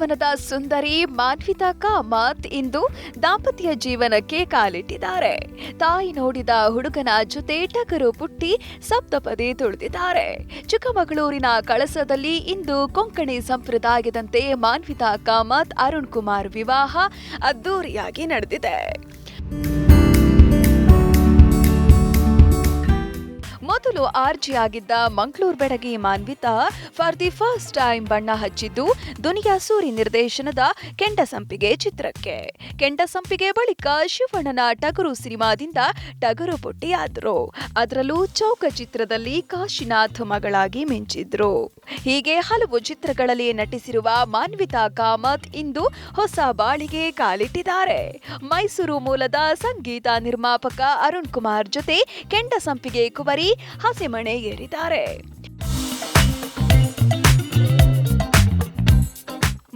ಬೃಂದಾವನದ ಸುಂದರಿ ಮಾನ್ವಿತಾ ಕಾಮತ್ ಇಂದು ದಾಂಪತ್ಯ ಜೀವನಕ್ಕೆ ಕಾಲಿಟ್ಟಿದ್ದಾರೆ. ತಾಯಿ ನೋಡಿದ ಹುಡುಗನ ಜೊತೆ ಟಗರು ಪುಟ್ಟಿ ಸಪ್ತಪದಿ ತುಳಿದಿದ್ದಾರೆ. ಚಿಕ್ಕಮಗಳೂರಿನ ಕಳಸದಲ್ಲಿ ಇಂದು ಕೊಂಕಣಿ ಸಂಪ್ರದಾಯದಂತೆ ಮಾನ್ವಿತಾ ಕಾಮತ್ ಅರುಣ್ ಕುಮಾರ್ ವಿವಾಹ ಅದ್ದೂರಿಯಾಗಿ ನಡೆದಿದೆ. ಮೊದಲು ಆರ್ಜಿಯಾಗಿದ್ದ Mangaluru ಬೆಡಗಿ Manvitha for the first time ಬಣ್ಣ ಹಚ್ಚಿದ್ದು ದುನಿಯಾ ಸೂರಿ ನಿರ್ದೇಶನದ ಕೆಂಡಸಂಪಿಗೆ ಚಿತ್ರಕ್ಕೆ. ಕೆಂಡಸಂಪಿಗೆ ಬಳಿಕ ಶಿವಣ್ಣನ ಟಗರು ಸಿನಿಮಾದಿಂದ ಟಗರು ಪುಟ್ಟಿಯಾದರು. ಅದರಲ್ಲೂ ಚೌಕ ಚಿತ್ರದಲ್ಲಿ ಕಾಶಿನಾಥ್ ಮಗಳಾಗಿ ಮಿಂಚಿದ್ರು. ಹೀಗೆ ಹಲವು ಚಿತ್ರಗಳಲ್ಲಿ ನಟಿಸಿರುವ ಮಾನ್ವಿತಾ ಕಾಮತ್ ಇಂದು ಹೊಸ ಬಾಳಿಗೆ ಕಾಲಿಟ್ಟಿದ್ದಾರೆ. ಮೈಸೂರು ಮೂಲದ ಸಂಗೀತ ನಿರ್ಮಾಪಕ ಅರುಣ್ ಕುಮಾರ್ ಜೊತೆ ಕೆಂಡ ಸಂಪಿಗೆ ಕುವರಿ, ಹಸೆಮಣೆ ಏರಿದ್ದಾರೆ.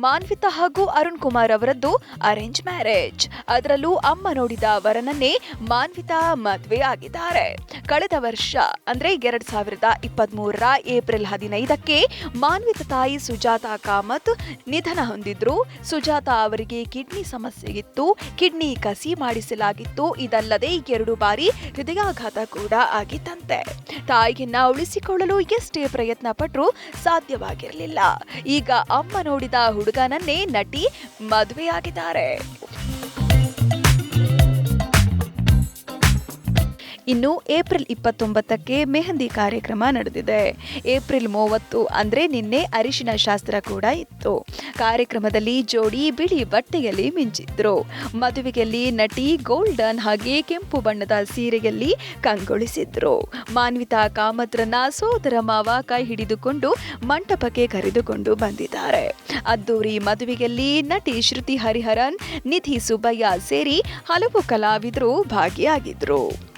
ಮಾನ್ವಿತಾ ಹಾಗೂ ಅರುಣ್ ಕುಮಾರ್ ಅವರದ್ದು ಅರೇಂಜ್ ಮ್ಯಾರೇಜ್ ಅದರಲ್ಲೂ ಅಮ್ಮ ನೋಡಿದ ವರನನ್ನೇ ಮಾನ್ವಿತಾ ಮದುವೆ ಆಗಿದ್ದಾರೆ. ಕಳೆದ ವರ್ಷ, ಅಂದ್ರೆ ಎರಡ್ ಸಾವಿರದ ಇಪ್ಪತ್ತ್ ಮೂರರ ಏಪ್ರಿಲ್ ಹದಿನೈದಕ್ಕೆ ಮಾನ್ವಿತ ತಾಯಿ ಸುಜಾತಾ ಕಾಮತ್ ನಿಧನ ಹೊಂದಿದ್ರು. ಸುಜಾತಾ ಅವರಿಗೆ ಕಿಡ್ನಿ ಸಮಸ್ಯೆ ಇತ್ತು. ಕಿಡ್ನಿ ಕಸಿ ಮಾಡಿಸಲಾಗಿತ್ತು. ಇದಲ್ಲದೆ ಎರಡು ಬಾರಿ ಹೃದಯಾಘಾತ ಕೂಡ ಆಗಿತ್ತಂತೆ. ತಾಯಿಯನ್ನ ಉಳಿಸಿಕೊಳ್ಳಲು ಎಷ್ಟೇ ಪ್ರಯತ್ನ ಪಟ್ಟರೂ ಸಾಧ್ಯವಾಗಿರಲಿಲ್ಲ. ಈಗ ಅಮ್ಮ ನೋಡಿದ ಹುಡುಗನನ್ನೇ ನಟಿ ಮದುವೆಯಾಗಿದ್ದಾರೆ. ಇನ್ನು ಏಪ್ರಿಲ್ ಇಪ್ಪತ್ತೊಂಬತ್ತಕ್ಕೆ ಮೆಹಂದಿ ಕಾರ್ಯಕ್ರಮ ನಡೆದಿದೆ. ಏಪ್ರಿಲ್ ಮೂವತ್ತು ಅಂದ್ರೆ ನಿನ್ನೆ ಅರಿಶಿನ ಶಾಸ್ತ್ರ ಕೂಡ ಇತ್ತು. ಕಾರ್ಯಕ್ರಮದಲ್ಲಿ ಜೋಡಿ ಬಿಳಿ ಬಟ್ಟೆಯಲ್ಲಿ ಮಿಂಚಿದ್ರು. ಮದುವೆಯಲ್ಲಿ ನಟಿ ಗೋಲ್ಡನ್ ಹಾಗೆ ಕೆಂಪು ಬಣ್ಣದ ಸೀರೆಯಲ್ಲಿ ಕಂಗೊಳಿಸಿದ್ರು. ಮಾನ್ವಿತಾ ಕಾಮತ್ರನ ಸೋದರ ಮಾವ ಕೈ ಹಿಡಿದುಕೊಂಡು ಮಂಟಪಕ್ಕೆ ಕರೆದುಕೊಂಡು ಬಂದಿದ್ದಾರೆ. ಅದ್ದೂರಿ ಮದುವೆಯಲ್ಲಿ ನಟಿ ಶ್ರುತಿ ಹರಿಹರನ್, ನಿಧಿ ಸುಬ್ಬಯ್ಯ ಸೇರಿ ಹಲವು ಕಲಾವಿದರು ಭಾಗಿಯಾಗಿದ್ರು.